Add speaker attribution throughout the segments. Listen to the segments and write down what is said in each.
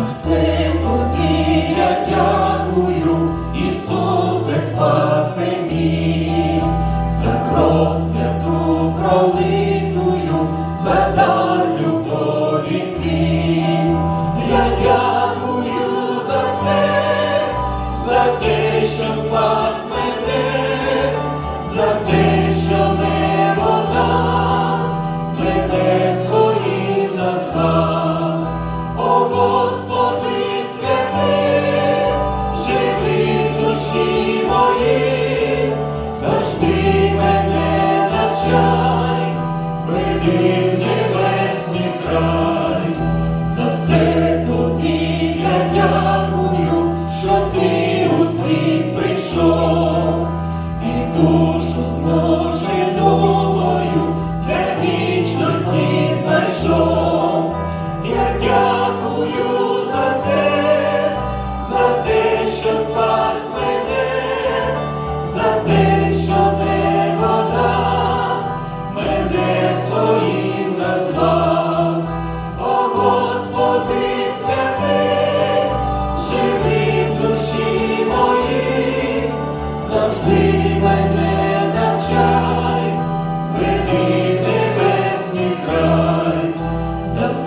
Speaker 1: за все тобі я дякую, Ісусе, спаси мій, за кров святу пролитую, за дар любові твій. Я дякую за все, за те, що спас мене.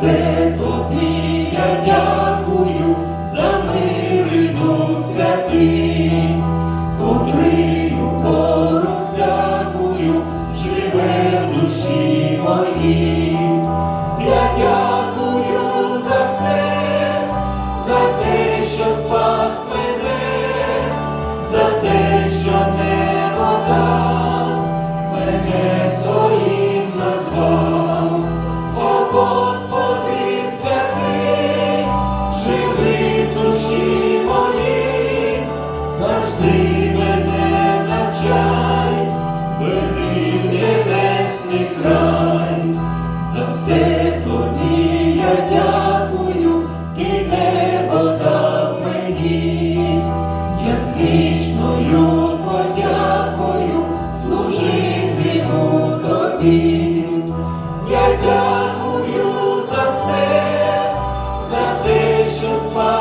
Speaker 1: все тобі я дякую за мир і святий. Небесний край, за все тобі я дякую, ти небо дав мені, я з вічною служитиму тобі, я дякую за все, за те, що спав.